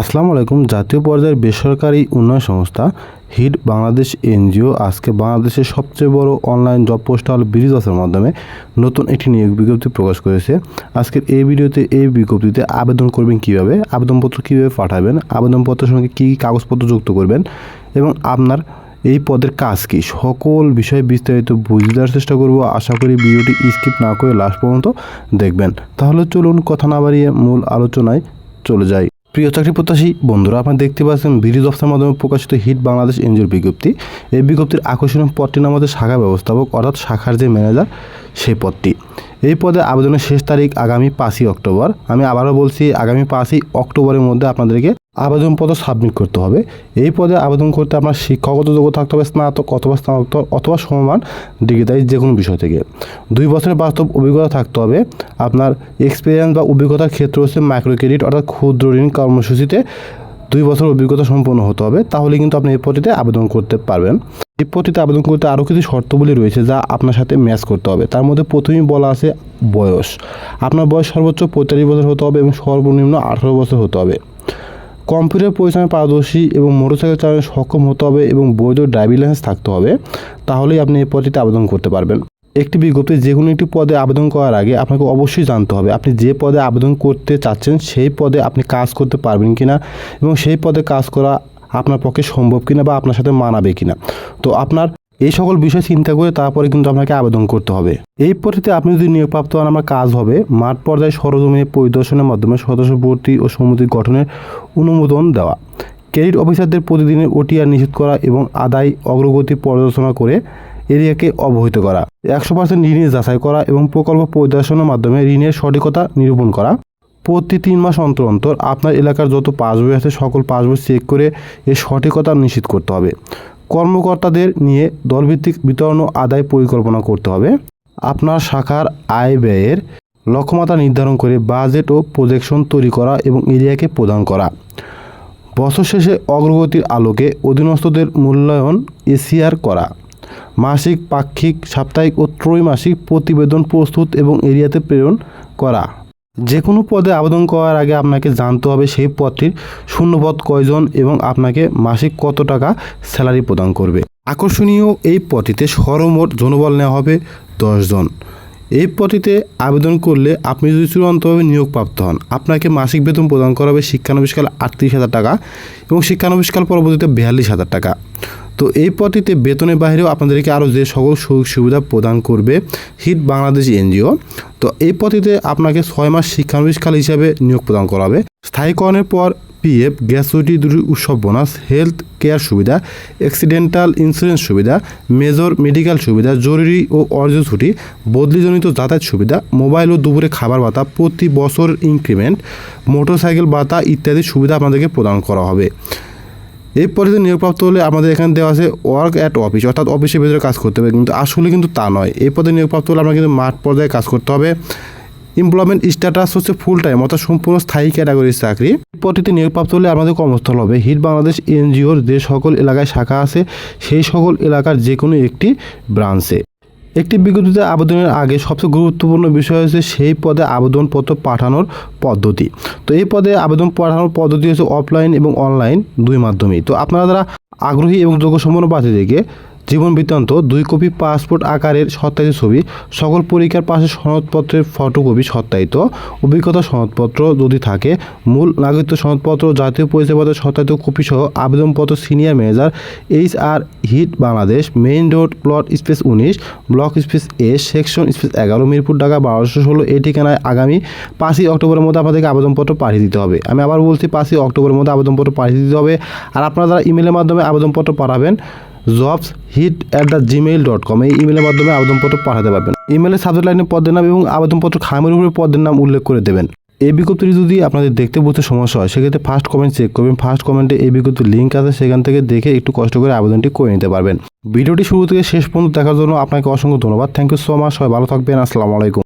আসসালামু আলাইকুম। জাতীয় পর্যায়ের বেসরকারি উন্নয়ন সংস্থা হিট বাংলাদেশ এনজিও আজকে বাংলাদেশের সবচেয়ে বড় অনলাইন জব পোস্টাল ব্রিজ অফের মাধ্যমে নতুন একটি নিয়োগ বিজ্ঞপ্তি প্রকাশ করেছে। আজকের এই ভিডিওতে, এই বিজ্ঞপ্তিতে আবেদন করবেন কীভাবে, আবেদনপত্র কীভাবে পাঠাবেন আবেদনপত্রের সঙ্গে কী কী কাগজপত্র যুক্ত করবেন এবং আপনার এই পদের কাজ কি? সকল বিষয়ে বিস্তারিত বুঝে দেওয়ার চেষ্টা করব। আশা করি ভিডিওটি স্কিপ না করে লাস্ট পর্যন্ত দেখবেন। তাহলে চলুন কথা না বাড়িয়ে মূল আলোচনায় চলে যাই। প্রিয় চাকরি প্রত্যাশী, বন্ধুরা, আপনারা দেখতে পাচ্ছেন বিডি দফতার মাধ্যমে প্রকাশিত হিট বাংলাদেশ এনজিওর বিজ্ঞপ্তি। এই বিজ্ঞপ্তির আকর্ষণীয় পদটি নাম হচ্ছে শাখা ব্যবস্থাপক, অর্থাৎ শাখার যে ম্যানেজার সেই পদটি। এই পদে আবেদনের শেষ তারিখ আগামী পাঁচই অক্টোবর। আমি আবারও বলছি, আগামী পাঁচই অক্টোবরের মধ্যে আপনাদেরকে আবেদনপত্র সাবমিট করতে হবে। এই পদে আবেদন করতে আপনার শিক্ষাগত যোগ্যতা থাকতে হবে, স্নাতক অথবা স্নাতক অথবা সমমান ডিগ্রিতাই যে কোনো বিষয় থেকে। দুই বছরের বাস্তব অভিজ্ঞতা থাকতে হবে। আপনার এক্সপিরিয়েন্স বা অভিজ্ঞতার ক্ষেত্র হচ্ছে মাইক্রো ক্রেডিট অর্থাৎ ক্ষুদ্র ঋণ কর্মসূচিতে। দুই বছর অভিজ্ঞতা সম্পন্ন হতে হবে, তাহলে কিন্তু আপনি এই পদটিতে আবেদন করতে পারবেন। এই পদটিতে আবেদন করতে আরও কিছু শর্তাবলী রয়েছে যা আপনার সাথে ম্যাচ করতে হবে। তার মধ্যে প্রথমেই বলা আছে বয়স। আপনার বয়স সর্বোচ্চ পঁয়তাল্লিশ বছর হতে হবে এবং সর্বনিম্ন আঠারো বছর হতে হবে। কম্পিউটার পরিচালনায় পারদর্শী এবং মোটরসাইকেল চালানো সক্ষম হতে হবে এবং বৈধ ড্রাইভিং লাইসেন্স থাকতে হবে, তাহলেই আপনি এই পদটিতে আবেদন করতে পারবেন। একটি বিজ্ঞপ্তি, যে কোনো একটি পদে আবেদন করার আগে আপনাকে অবশ্যই জানতে হবে আপনি যে পদে আবেদন করতে চাচ্ছেন, সেই পদে আপনি কাজ করতে পারবেন কি না এবং সেই পদে কাজ করা আপনার পক্ষে সম্ভব কিনা বা আপনার সাথে মানাবে কিনা। তো আপনার এই সকল বিষয় চিন্তা করে তারপরে কিন্তু আপনাকে আবেদন করতে হবে। এই পদ্ধতিতে আপনি যদি নিয়োগপ্রাপ্ত হন, আমার কাজ হবে মাঠ পর্যায়ে সরজমিনে পরিদর্শনের মাধ্যমে সদস্য ভর্তি ও সমিতি গঠনের অনুমোদন দেওয়া। ক্রেডিট অফিসারদের প্রতিদিনের ওটিআর নিশ্চিত করা এবং আদায় অগ্রগতি পর্যালোচনা করে এরিয়াকে অবহিত করা। একশো পার্সেন্ট ঋণের যাচাই করা এবং প্রকল্প পরিদর্শনের মাধ্যমে ঋণের সঠিকতা নিরূপণ করা। প্রতি তিন মাস অন্তর অন্তর আপনার এলাকার যত পাসবই আছে, সকল পাসবই চেক করে এর সঠিকতা নিশ্চিত করতে হবে। কর্মকর্তাদের নিয়ে দলভিত্তিক বিতরণ ও আদায় পরিকল্পনা করতে হবে। আপনার শাখার আয় ব্যয়ের লক্ষ্যমাত্রা নির্ধারণ করে বাজেট ও প্রজেকশন তৈরি করা এবং এরিয়াকে প্রদান করা। বছর শেষে অগ্রগতির আলোকে অধীনস্থদের মূল্যায়ন এসিআর করা। মাসিক, পাক্ষিক, সাপ্তাহিক ও ত্রৈমাসিক প্রতিবেদন প্রস্তুত এবং এরিয়াতে প্রেরণ করা। যে কোনো পদে আবেদন করার আগে আপনাকে জানতে হবে সেই পদটির শূন্যপদ কয়জন এবং আপনাকে মাসিক কত টাকা স্যালারি প্রদান করবে। আকর্ষণীয় এই পদটিতে সর্বমোট জনবল নেওয়া হবে দশজন। এই পদটিতে আবেদন করলে আপনি যদি চূড়ান্তভাবে নিয়োগপ্রাপ্ত হন, আপনাকে মাসিক বেতন প্রদান করা হবে শিক্ষানবিষ্কাল আটত্রিশ হাজার টাকা এবং শিক্ষানবিষ্কাল পরবর্তীতে বিয়াল্লিশ হাজার টাকা। তো এই পদটিতে বেতনের বাইরেও আপনাদেরকে আরও যে সকল সুযোগ সুবিধা প্রদান করবে হিট বাংলাদেশ এনজিও, তো এই পদটিতে আপনাকে ছয় মাস শিক্ষানবিষ্কাল হিসাবে নিয়োগ প্রদান করা হবে স্থায়ীকরণের পর পিএফ গ্যাসুইটি দুটি উৎসব বোনাস, হেলথ কেয়ার সুবিধা, অ্যাক্সিডেন্টাল ইন্স্যুরেন্স সুবিধা, মেজর মেডিকেল সুবিধা, জরুরি ও অর্জ ছুটি, বদলিজনিত যাতায়াত সুবিধা, মোবাইল ও দুপুরে খাবার ভাতা, প্রতি বছর ইনক্রিমেন্ট, মোটরসাইকেল ভাতা ইত্যাদি সুবিধা আপনাদেরকে প্রদান করা হবে। এই পদ্ধতি নিয়োগপ্রাপ্ত হলে আমাদের এখানে দেওয়া আছে ওয়ার্ক অ্যাট অফিস অর্থাৎ অফিসের ভিতরে কাজ করতে হবে। কিন্তু আসলে কিন্তু তা নয়। এই পদে নিয়োগপ্রাপ্ত হলে আমরা কিন্তু মাঠ পর্যায়ে কাজ করতে হবে। এমপ্লয়মেন্ট স্ট্যাটাস হচ্ছে ফুল টাইম অর্থাৎ সম্পূর্ণ স্থায়ী ক্যাটাগরির চাকরি। এই পদ্ধতি নিয়োগপ্রাপ্ত হলে আমাদের কর্মস্থল হবে। হিট বাংলাদেশ, এনজিওর যে সকল এলাকায় শাখা আছে, সেই সকল এলাকার যে কোনো একটি ব্রাঞ্চে একটি বিজ্ঞপ্তিতে আবেদনের আগে সবচেয়ে গুরুত্বপূর্ণ বিষয় হচ্ছে সেই পদে আবেদনপত্র পাঠানোর পদ্ধতি। তো এই পদে আবেদন পাঠানোর পদ্ধতি হচ্ছে অফলাইন এবং অনলাইন দুই মাধ্যমেই। তো আপনারা যারা আগ্রহী এবং যোগ্য সম্পন্ন প্রার্থীদেরকে জীবন বৃত্তান্ত, দুই কপি পাসপোর্ট আকারের সত্যায়িত ছবি, সকল পরীক্ষার পাশে সনদপত্রের ফটোকপি সত্যায়িত। অভিজ্ঞতা সনদপত্র যদি থাকে, মূল নাগরিকত্ব সনদপত্র, জাতীয় পরিচয়পত্রের সত্যায়িত কপি সহ আবেদনপত্র senior manager H R Hit Bangladesh, main road, plot space উনিশ, block space A, section space এগারো, মিরপুর, ঢাকা, বারোশো ষোলো, এই ঠিকানায় আগামী পাঁচই অক্টোবরের মধ্যে আপনাদেরকে আবেদনপত্র পাঠিয়ে দিতে হবে। আমি আবার বলছি, পাঁচই অক্টোবরের মধ্যে আবেদনপত্র পাঠিয়ে দিতে হবে। আর আপনারা যারা ইমেলের মাধ্যমে আবেদনপত্র পাঠাবেন jobs hit at the Gmail dot com. এই ইমেলের মাধ্যমে আবেদনপত্র পাঠাতে পারবেন। ইমেলের সাবজেক্ট লাইনে পদের নাম এবং আবেদনপত্র খামের উপরে পদের নাম উল্লেখ করে দেবেন। এই বিজ্ঞপ্তিটি যদি আপনাদের দেখতে বুঝতে সমস্যা হয়, সেক্ষেত্রে ফার্স্ট কমেন্ট চেক করবেন। ফার্স্ট কমেন্টে এই বিজ্ঞপ্তির লিঙ্ক আছে, সেখান থেকে দেখে একটু কষ্ট করে আবেদনটি করে নিতে পারবেন। ভিডিওটি শুরু থেকে শেষ পর্যন্ত দেখার জন্য আপনাকে অসংখ্য ধন্যবাদ। থ্যাংক ইউ সো মাচ সবাই ভালো থাকবেন। আসসালামু আলাইকুম।